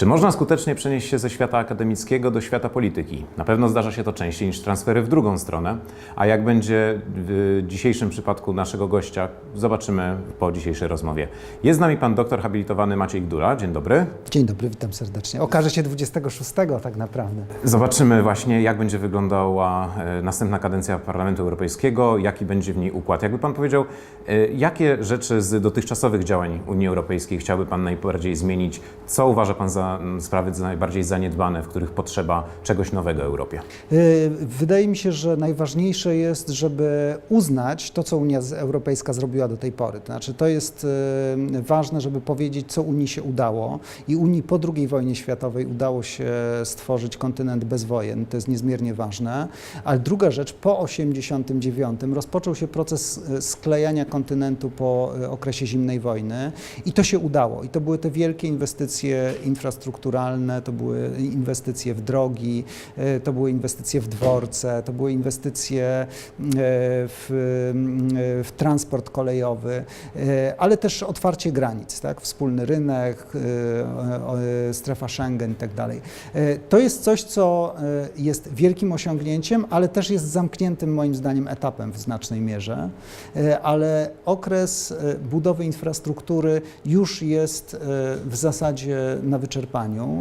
Czy można skutecznie przenieść się ze świata akademickiego do świata polityki? Na pewno zdarza się to częściej niż transfery w drugą stronę. A jak będzie w dzisiejszym przypadku naszego gościa, zobaczymy po dzisiejszej rozmowie. Jest z nami pan doktor habilitowany Maciej Gdula. Dzień dobry. Dzień dobry, witam serdecznie. Okaże się 26 tak naprawdę. Zobaczymy właśnie, jak będzie wyglądała e, następna kadencja Parlamentu Europejskiego, jaki będzie w niej układ. Jakby pan powiedział, e, jakie rzeczy z dotychczasowych działań Unii Europejskiej chciałby pan najbardziej zmienić? Co uważa pan za sprawy najbardziej zaniedbane, w których potrzeba czegoś nowego Europie? Yy, Wydaje mi się, że najważniejsze jest, żeby uznać to, co Unia Europejska zrobiła do tej pory. To znaczy, to jest yy, ważne, żeby powiedzieć, co Unii się udało. I Unii po II wojnie światowej udało się stworzyć kontynent bez wojen. To jest niezmiernie ważne. Ale druga rzecz, po 1989 rozpoczął się proces yy, sklejania kontynentu po okresie zimnej wojny i to się udało. I to były te wielkie inwestycje infrastrukturalne, to były inwestycje w drogi, e, to były inwestycje w dworce, to były inwestycje e, w, e, w transport kolejowy, ale też otwarcie granic, tak? wspólny rynek, strefa Schengen i tak dalej. To jest coś, co jest wielkim osiągnięciem, ale też jest zamkniętym moim zdaniem etapem w znacznej mierze, ale okres budowy infrastruktury już jest w zasadzie na wyczerpaniu,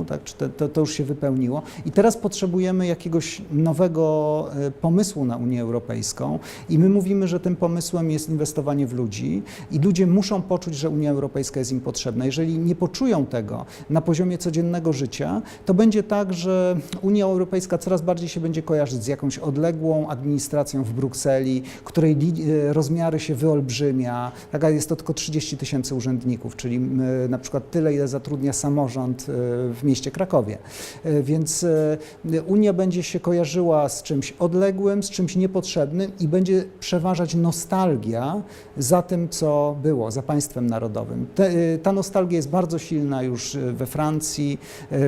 tak? Czy to, to, już się wypełniło i teraz potrzebujemy jakiegoś nowego e, pomysłu na Unię Europejską i my mówimy, że tym pomysłem jest inwestowanie w ludzi i ludzie muszą poczuć, że Unia Europejska jest im potrzebna. Jeżeli nie poczują tego na poziomie codziennego życia, to będzie tak, że Unia Europejska coraz bardziej się będzie kojarzyć z jakąś odległą administracją w Brukseli, której e, rozmiary się wyolbrzymia. Taka jest to tylko 30 tysięcy urzędników, czyli m, na przykład tyle, ile zatrudnia samorząd e, w mieście Krakowie. E, Więc e, Unia będzie się kojarzyła z czymś odległym, z czymś niepotrzebnym i będzie przeważać nostalgia za tym, co było, za państwem narodowym. Te, e, ta nostalgia jest bardzo silna już we Francji,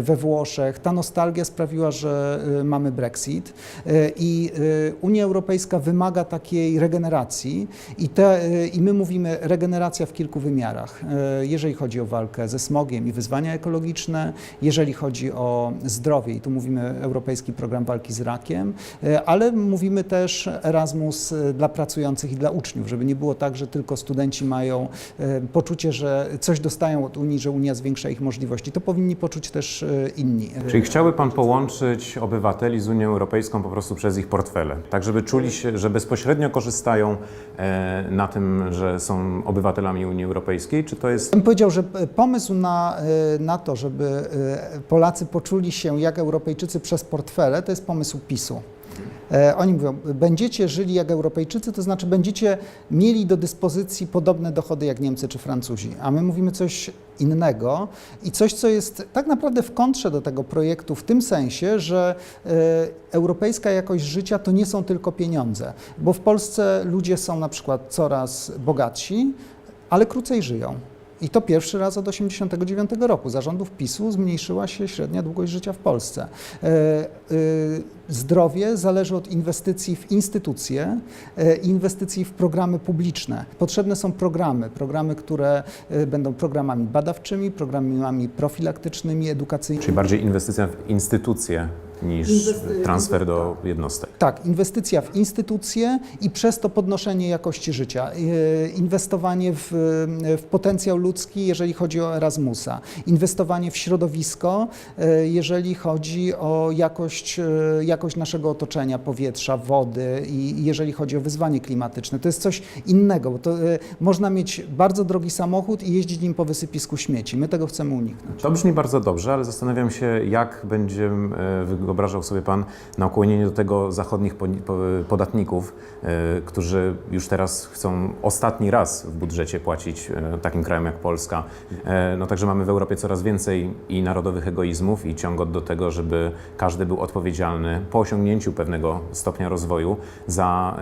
we Włoszech. Ta nostalgia sprawiła, że mamy Brexit i Unia Europejska wymaga takiej regeneracji i, te, i my mówimy regeneracja w kilku wymiarach. Jeżeli chodzi o walkę ze smogiem i wyzwania ekologiczne, jeżeli chodzi o zdrowie, i tu mówimy Europejski Program Walki z Rakiem, e, ale mówimy też Erasmus e, dla pracujących i dla uczniów, żeby nie było tak, że tylko studenci mają e, poczucie, że coś dostają od Unii, że Unia zwiększa ich możliwości. To powinni poczuć też inni. Czyli chciałby pan połączyć obywateli z Unią Europejską po prostu przez ich portfele, tak żeby czuli się, że bezpośrednio korzystają na tym, że są obywatelami Unii Europejskiej, czy to jest bym powiedział, że pomysł na, na to, żeby e, Polacy poczuli się jak Europejczycy przez portfele, to jest pomysł PiSu. E, Oni mówią, będziecie żyli jak Europejczycy, to znaczy będziecie mieli do dyspozycji podobne dochody jak Niemcy czy Francuzi, a my mówimy coś innego i coś, co jest tak naprawdę w kontrze do tego projektu w tym sensie, że e, europejska jakość życia to nie są tylko pieniądze, bo w Polsce ludzie są na przykład coraz bogatsi, ale krócej żyją. I to pierwszy raz od 1989 roku. Za rządów PiSu zmniejszyła się średnia długość życia w Polsce. E, e, zdrowie zależy od inwestycji w instytucje, e, inwestycji w programy publiczne. Potrzebne są programy, programy, które będą programami badawczymi, programami profilaktycznymi, edukacyjnymi. czyli bardziej inwestycja w instytucje niż transfer do jednostek? Tak, inwestycja w instytucje i przez to podnoszenie jakości życia. E, Inwestowanie w, w potencjał ludzki, jeżeli chodzi o Erasmusa. Inwestowanie w środowisko, e, jeżeli chodzi o jakość, e, jakość naszego otoczenia, powietrza, wody i jeżeli chodzi o wyzwanie klimatyczne. To jest coś innego, bo to e, można mieć bardzo drogi samochód i jeździć nim po wysypisku śmieci. My tego chcemy uniknąć. To brzmi bardzo dobrze, ale zastanawiam się, jak będzie e, wyobrażał sobie Pan nakłonienie do tego zachodnich po- po- podatników, e, którzy już teraz chcą ostatni raz w budżecie płacić e, takim krajem jak Polska. E, No także mamy w Europie coraz więcej i narodowych egoizmów i ciągot do tego, żeby każdy był odpowiedzialny po osiągnięciu pewnego stopnia rozwoju za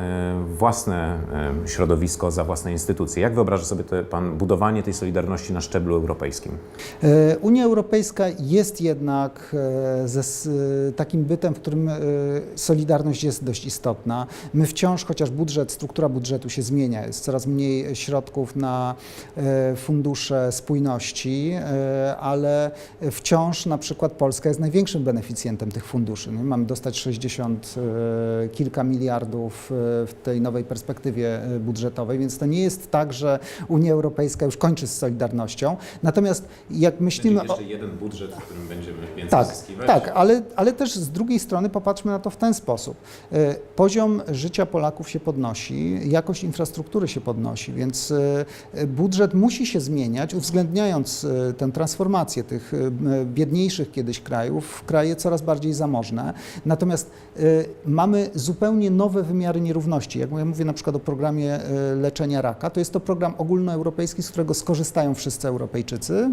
własne środowisko, za własne instytucje. Jak wyobraża sobie te, Pan budowanie tej solidarności na szczeblu europejskim? Unia Europejska jest jednak ze, takim bytem, w którym e, solidarność jest dość istotna. My wciąż, chociaż budżet, struktura budżetu się zmienia, jest coraz mniej środków na e, fundusze spójności, e, ale wciąż na przykład Polska jest największym beneficjentem tych funduszy. My mamy dostać 60 e, kilka miliardów w tej nowej perspektywie budżetowej, więc to nie jest tak, że Unia Europejska już kończy z solidarnością. Natomiast jak myślimy o, jeden budżet, w którym będziemy więcej tak, tak, ale, ale też z drugiej strony popatrzmy na to w ten sposób. E, Poziom życia Polaków się podnosi, jakość infrastruktury się podnosi, więc e, budżet musi się zmieniać, uwzględniając e, tę transformację tych e, biedniejszych kiedyś krajów w kraje coraz bardziej zamożne. Natomiast e, mamy zupełnie nowe wymiary nierówności. Jak ja mówię na przykład o programie e, leczenia raka, to jest to program ogólnoeuropejski, z którego skorzystają wszyscy Europejczycy,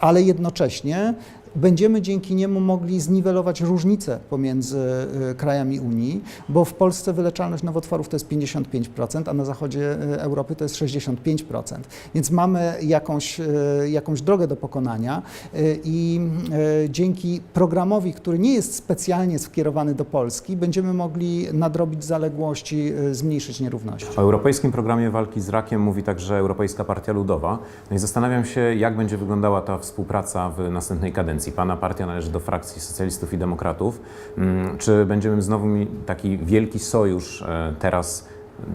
ale jednocześnie będziemy dzięki niemu mogli zniwelować różnice pomiędzy y, krajami Unii, bo w Polsce wyleczalność nowotworów to jest 55%, a na zachodzie y, Europy to jest 65%. Więc mamy jakąś, y, jakąś drogę do pokonania i dzięki programowi, który nie jest specjalnie skierowany do Polski, będziemy mogli nadrobić zaległości, zmniejszyć nierówności. O Europejskim Programie Walki z Rakiem mówi także Europejska Partia Ludowa. No i zastanawiam się, jak będzie wyglądała ta współpraca w następnej kadencji. Pana partia należy do frakcji socjalistów i demokratów. Mm, Czy będziemy znowu mieli taki wielki sojusz e, teraz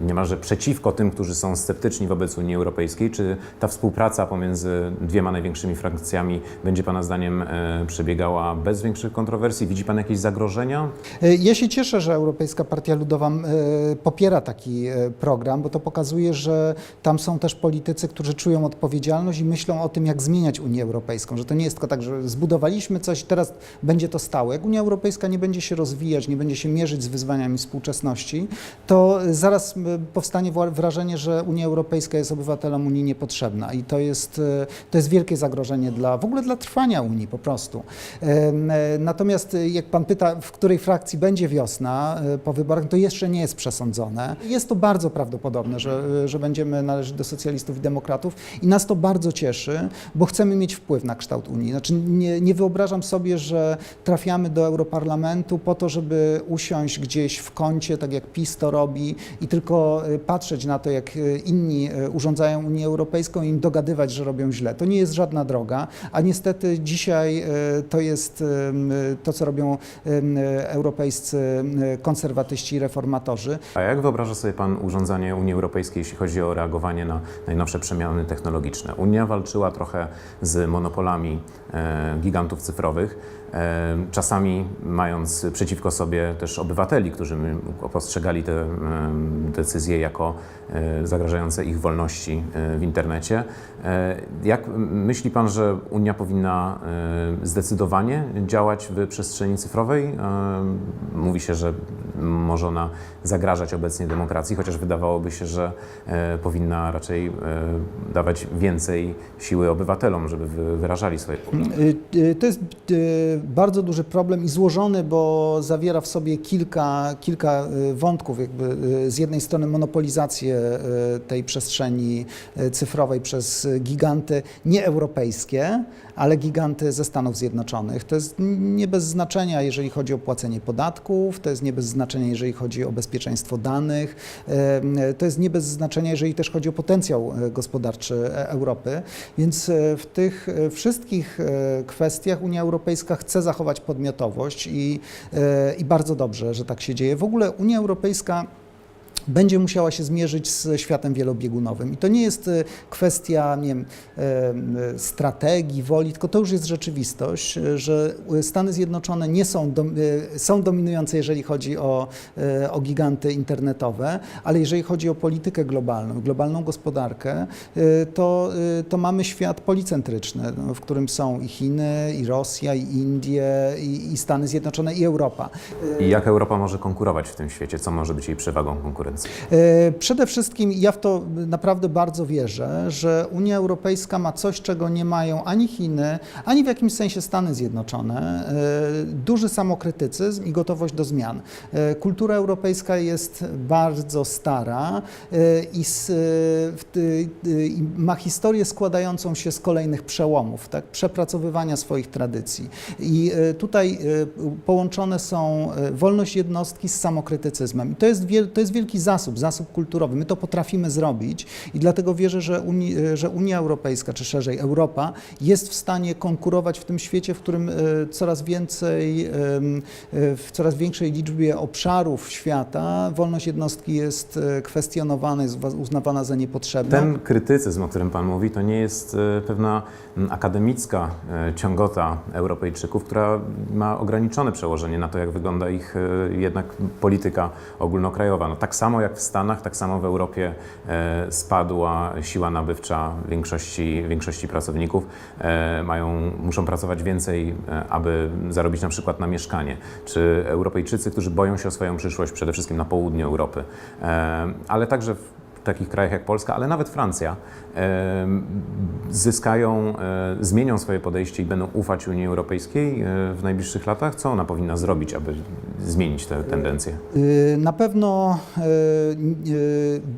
niemalże przeciwko tym, którzy są sceptyczni wobec Unii Europejskiej? Czy ta współpraca pomiędzy dwiema największymi frakcjami będzie Pana zdaniem e, przebiegała bez większych kontrowersji? Widzi Pan jakieś zagrożenia? E, Ja się cieszę, że Europejska Partia Ludowa e, popiera taki program, bo to pokazuje, że tam są też politycy, którzy czują odpowiedzialność i myślą o tym, jak zmieniać Unię Europejską, że to nie jest tylko tak, że zbudowaliśmy coś, teraz będzie to stałe. Jak Unia Europejska nie będzie się rozwijać, nie będzie się mierzyć z wyzwaniami współczesności, to zaraz m, powstanie wrażenie, że Unia Europejska jest obywatelom Unii niepotrzebna i to jest, e, to jest wielkie zagrożenie dla, w ogóle dla trwania Unii po prostu. E, Natomiast e, jak pan pyta, w której frakcji będzie wiosna po wyborach, to jeszcze nie jest przesądzone. Jest to bardzo prawdopodobne, że, że będziemy należeć do socjalistów i demokratów i nas to bardzo cieszy, bo chcemy mieć wpływ na kształt Unii. Znaczy nie, nie wyobrażam sobie, że trafiamy do Europarlamentu po to, żeby usiąść gdzieś w kącie, tak jak PiS to robi i tylko e, patrzeć na to, jak e, inni e, urządzają Unię Europejską i im dogadywać, że robią źle. To nie jest żadna droga, a niestety dzisiaj to jest to, co robią europejscy konserwatyści i reformatorzy. A jak wyobraża sobie Pan urządzanie Unii Europejskiej, jeśli chodzi o reagowanie na najnowsze przemiany technologiczne? Unia walczyła trochę z monopolami e, gigantów cyfrowych, czasami mając przeciwko sobie też obywateli, którzy postrzegali te decyzje jako e, zagrażające ich wolności e, w internecie. E, Jak myśli Pan, że Unia powinna zdecydowanie działać w przestrzeni cyfrowej? Mówi się, że może ona zagrażać obecnie demokracji, chociaż wydawałoby się, że powinna raczej dawać więcej siły obywatelom, żeby wy- wyrażali swoje poglądy. To jest bardzo duży problem i złożony, bo zawiera w sobie kilka, kilka y, wątków. Jakby y, z jednej strony monopolizację y, tej przestrzeni cyfrowej przez giganty nieeuropejskie, ale giganty ze Stanów Zjednoczonych. To jest nie bez znaczenia, jeżeli chodzi o płacenie podatków, to jest nie bez znaczenia, jeżeli chodzi o bezpieczeństwo danych, to jest nie bez znaczenia, jeżeli też chodzi o potencjał gospodarczy e, Europy. Więc w tych wszystkich kwestiach Unia Europejska chce zachować podmiotowość i, e, i bardzo dobrze, że tak się dzieje. W ogóle Unia Europejska będzie musiała się zmierzyć z światem wielobiegunowym. I to nie jest e, kwestia nie wiem, e, m, strategii, woli, tylko to już jest rzeczywistość, e, że Stany Zjednoczone nie są, e, są dominujące, jeżeli chodzi o, e, o giganty internetowe, ale jeżeli chodzi o politykę globalną, globalną gospodarkę, e, to, e, to mamy świat policentryczny, no, w którym są i Chiny, i Rosja, i Indie, i, i Stany Zjednoczone, i Europa. I jak Europa może konkurować w tym świecie? Co może być jej przewagą konkurencyjną? E, Przede wszystkim ja w to naprawdę bardzo wierzę, że Unia Europejska ma coś, czego nie mają ani Chiny, ani w jakimś sensie Stany Zjednoczone. E, Duży samokrytycyzm i gotowość do zmian. E, Kultura europejska jest bardzo stara i ma historię składającą się z kolejnych przełomów, tak? przepracowywania swoich tradycji. I tutaj połączone są wolność jednostki z samokrytycyzmem. I to jest, to jest wielki zasób, zasób kulturowy. My to potrafimy zrobić i dlatego wierzę, że, Uni, e, że Unia Europejska, czy szerzej Europa, jest w stanie konkurować w tym świecie, w którym e, coraz więcej, e, w coraz większej liczbie obszarów świata wolność jednostki jest kwestionowana, jest uznawana za niepotrzebną. Ten krytycyzm, o którym Pan mówi, to nie jest pewna akademicka ciągota Europejczyków, która ma ograniczone przełożenie na to, jak wygląda ich jednak polityka ogólnokrajowa. No, tak samo jak w Stanach, tak samo w Europie e, spadła siła nabywcza większości, większości pracowników. E, mają, muszą pracować więcej, e, aby zarobić na przykład na mieszkanie. Czy Europejczycy, którzy boją się o swoją przyszłość, przede wszystkim na południu Europy, ale także w takich krajach jak Polska, ale nawet Francja, zyskają, e, zmienią swoje podejście i będą ufać Unii Europejskiej e, w najbliższych latach? Co ona powinna zrobić, aby zmienić tę tendencję? Y, Na pewno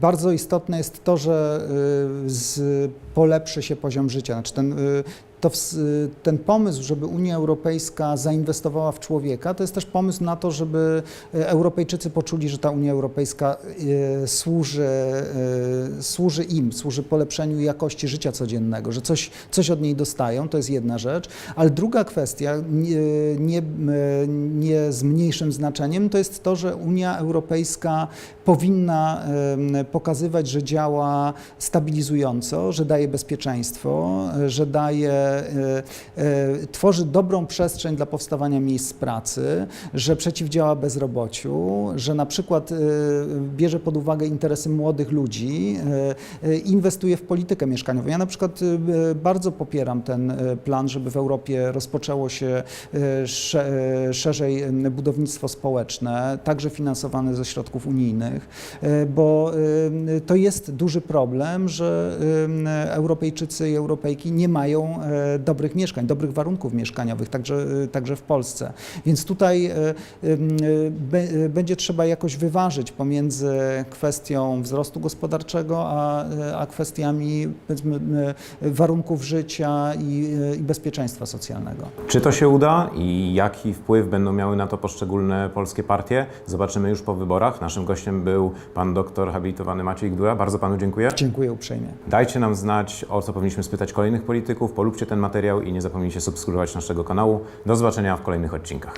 bardzo istotne jest to, że polepszy się poziom życia. Znaczy ten, to y, ten pomysł, żeby Unia Europejska zainwestowała w człowieka, to jest też pomysł na to, żeby y, Europejczycy poczuli, że ta Unia Europejska y, służy, służy im, służy polepszeniu jakości życia codziennego, że coś, coś od niej dostają, to jest jedna rzecz. Ale druga kwestia, nie, nie, z mniejszym znaczeniem, to jest to, że Unia Europejska powinna pokazywać, że działa stabilizująco, że daje bezpieczeństwo, że daje, e, e, tworzy dobrą przestrzeń dla powstawania miejsc pracy, że przeciwdziała bezrobociu, że na przykład e, bierze pod uwagę interesy młodych ludzi, inwestuje w politykę mieszkaniową. Ja na przykład bardzo popieram ten plan, żeby w Europie rozpoczęło się sze- szerzej budownictwo społeczne, także finansowane ze środków unijnych, bo to jest duży problem, że Europejczycy i Europejki nie mają dobrych mieszkań, dobrych warunków mieszkaniowych, także, także w Polsce. Więc tutaj e, będzie trzeba jakoś wyważyć pomiędzy kwestią wzrostu gospodarczego, a, a kwestiami e, warunków życia i, e, i bezpieczeństwa socjalnego. Czy to się uda i jaki wpływ będą miały na to poszczególne polskie partie? Zobaczymy już po wyborach. Naszym gościem był pan doktor habilitowany Maciej Gdula. Bardzo panu dziękuję. Dziękuję uprzejmie. Dajcie nam znać, o co powinniśmy spytać kolejnych polityków, polubcie ten materiał i nie zapomnijcie subskrybować naszego kanału. Do zobaczenia w kolejnych odcinkach.